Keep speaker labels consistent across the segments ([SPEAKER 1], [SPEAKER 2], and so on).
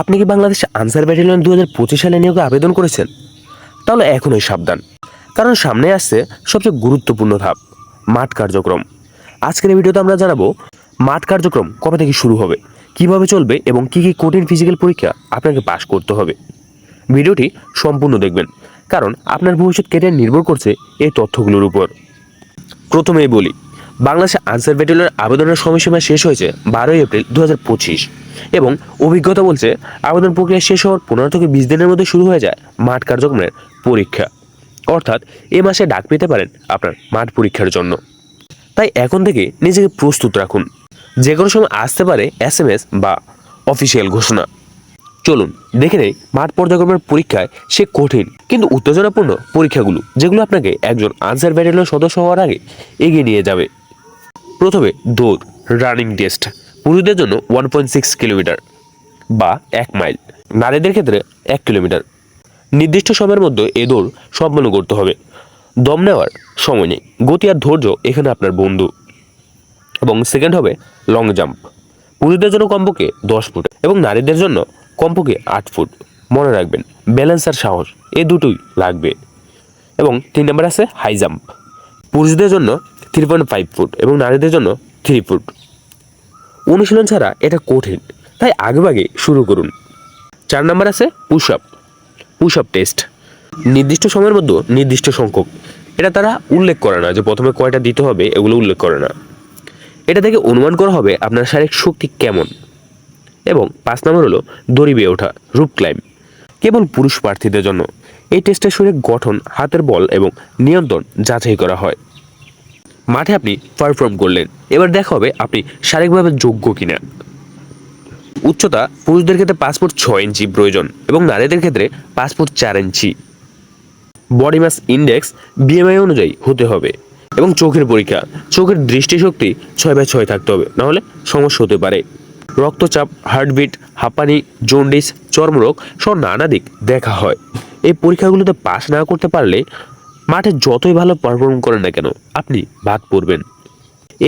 [SPEAKER 1] আপনি কি বাংলাদেশ আনসার ব্যাটালিয়ন দু হাজার পঁচিশ সালে নিয়োগে আবেদন করেছেন? তাহলে এখনই সাবধান। কারণ সামনে আসছে সবচেয়ে গুরুত্বপূর্ণ ধাপ, মাঠ কার্যক্রম। আজকের এই ভিডিওতে আমরা জানাব, মাঠ কার্যক্রম কবে থেকে শুরু হবে, কীভাবে চলবে এবং কি কি কঠিন ফিজিক্যাল পরীক্ষা আপনাকে পাশ করতে হবে। ভিডিওটি সম্পূর্ণ দেখবেন, কারণ আপনার ভবিষ্যৎ কেরিয়ার নির্ভর করছে এই তথ্যগুলোর উপর। প্রথমেই বলি বাংলাদেশে আনসার ব্যাটালিয়নের আবেদনের সময়সীমা শেষ হয়েছে বারোই এপ্রিল দু হাজার পঁচিশ এবং অভিজ্ঞতা বলছে আবেদন প্রক্রিয়া শেষ হওয়ার পনেরো থেকে বিশ দিনের মধ্যে শুরু হয়ে যায় মাঠ কার্যক্রমের পরীক্ষা। অর্থাৎ এ মাসে ডাক পেতে পারেন আপনার মাঠ পরীক্ষার জন্য। তাই এখন থেকে নিজেকে প্রস্তুত রাখুন। যে কোনো সময় আসতে পারে এস এম এস বা অফিসিয়াল ঘোষণা। চলুন, দেখে নেই মাঠ পর্যায়ক্রমের পরীক্ষায় সে কঠিন কিন্তু উত্তেজনাপূর্ণ পরীক্ষাগুলো, যেগুলো আপনাকে একজন আনসার ব্যাটালিয়ন সদস্য হওয়ার আগে এগিয়ে নিয়ে যাবে। প্রথমে দৌড় রানিং টেস্ট পুরুষদের জন্য ওয়ান পয়েন্ট সিক্স কিলোমিটার বা এক মাইল নারীদের ক্ষেত্রে এক কিলোমিটার। নির্দিষ্ট সময়ের মধ্যে এ দৌড় সম্পন্ন করতে হবে। দম নেওয়ার সময় নেই, গতি আর ধৈর্য এখানে আপনার বন্ধু। এবং সেকেন্ড হবে লং জাম্প পুরুষদের জন্য কমপক্ষে দশ ফুট এবং নারীদের জন্য কমপক্ষে আট ফুট। মনে রাখবেন ব্যালেন্স আর সাহস, এ দুটোই লাগবে। এবং তিন নম্বর আছে হাই জাম্প পুরুষদের জন্য থ্রি পয়েন্ট ফাইভ ফুট এবং নারীদের জন্য থ্রি ফুট অনুশীলন ছাড়া এটা কঠিন, তাই আগেভাগে শুরু করুন। চার নম্বর আছে push up push up test নির্দিষ্ট সময়ের মধ্যে নির্দিষ্ট সংখ্যক। এটা তারা উল্লেখ করে না যে প্রথমে কয়টা দিতে হবে, এগুলো উল্লেখ করে না। এটা থেকে অনুমান করা হবে আপনার শারীরিক শক্তি কেমন। এবং পাঁচ নম্বর হলো দড়ি বেয়ে ওঠা রূপ ক্লাইম্ব কেবল পুরুষ প্রার্থীদের জন্য। এই টেস্টের শরীরের গঠন, হাতের বল এবং নিয়ন্ত্রণ যাচাই করা হয়। মাঠে আপনি পারফর্ম করলেন। এবার দেখা হবে আপনি শারীরিকভাবে যোগ্য কিনা। উচ্চতা পুরুষদের ক্ষেত্রে ফুট ছয় ইঞ্চি প্রয়োজন এবং নারীদের ক্ষেত্রে ফুট চার inch. Body mass index BMI অনুযায়ী হতে হবে এবং চোখের পরীক্ষা। চোখের দৃষ্টিশক্তি ছয় বাই ছয় থাকতে হবে, নাহলে সমস্যা হতে পারে। রক্তচাপ হার্টবিট হাঁপানি জন্ডিস চর্মরোগ সব নানা দিক দেখা হয়। এই পরীক্ষাগুলোতে পাশ না করতে পারলে মাঠে যতই ভালো পারফর্ম করেন না কেন, আপনি বাদ পড়বেন।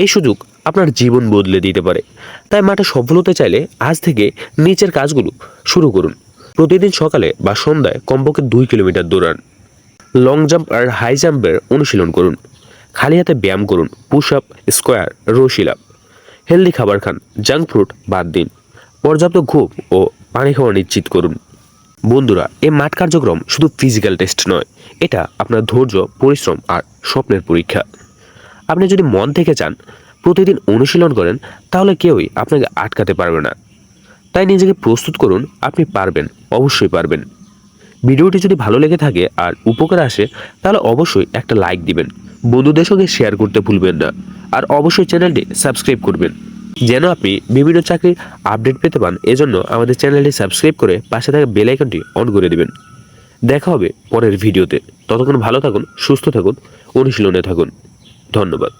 [SPEAKER 1] এই সুযোগ আপনার জীবন বদলে দিতে পারে। তাই মাঠে সফল হতে চাইলে আজ থেকে নিচের কাজগুলো শুরু করুন। প্রতিদিন সকালে বা সন্ধ্যায় কমপক্ষে দুই কিলোমিটার দৌড়ান। লং জাম্প আর হাই জাম্পের অনুশীলন করুন। খালি হাতে ব্যায়াম করুন পুশ আপ স্কোয়ার রোশিল আপ হেলদি খাবার খান জাঙ্ক ফ্রুট বাদ দিন। পর্যাপ্ত ঘুম ও পানি খাওয়া নিশ্চিত করুন। বন্ধুরা, এই মাঠ কার্যক্রম শুধু ফিজিক্যাল টেস্ট নয়, এটা আপনার ধৈর্য, পরিশ্রম আর স্বপ্নের পরীক্ষা। আপনি যদি মন থেকে চান, প্রতিদিন অনুশীলন করেন, তাহলে কেউই আপনাকে আটকাতে পারবে না। তাই নিজেকে প্রস্তুত করুন, আপনি পারবেন, অবশ্যই পারবেন। ভিডিওটি যদি ভালো লেগে থাকে আর উপকার আসে, তাহলে অবশ্যই একটা লাইক দিবেন। বন্ধুদের সঙ্গে শেয়ার করতে ভুলবেন না। আর অবশ্যই চ্যানেলটি সাবস্ক্রাইব করবেন। যেন আপনি বিভিন্ন চাকরির আপডেট পেতে পান এজন্য আমাদের চ্যানেলটি সাবস্ক্রাইব করে পাশে থাকা বেল আইকনটি অন করে দিবেন। দেখা হবে পরের ভিডিওতে। ততক্ষণ ভালো থাকুন, সুস্থ থাকুন, অনুশীলনে থাকুন। ধন্যবাদ।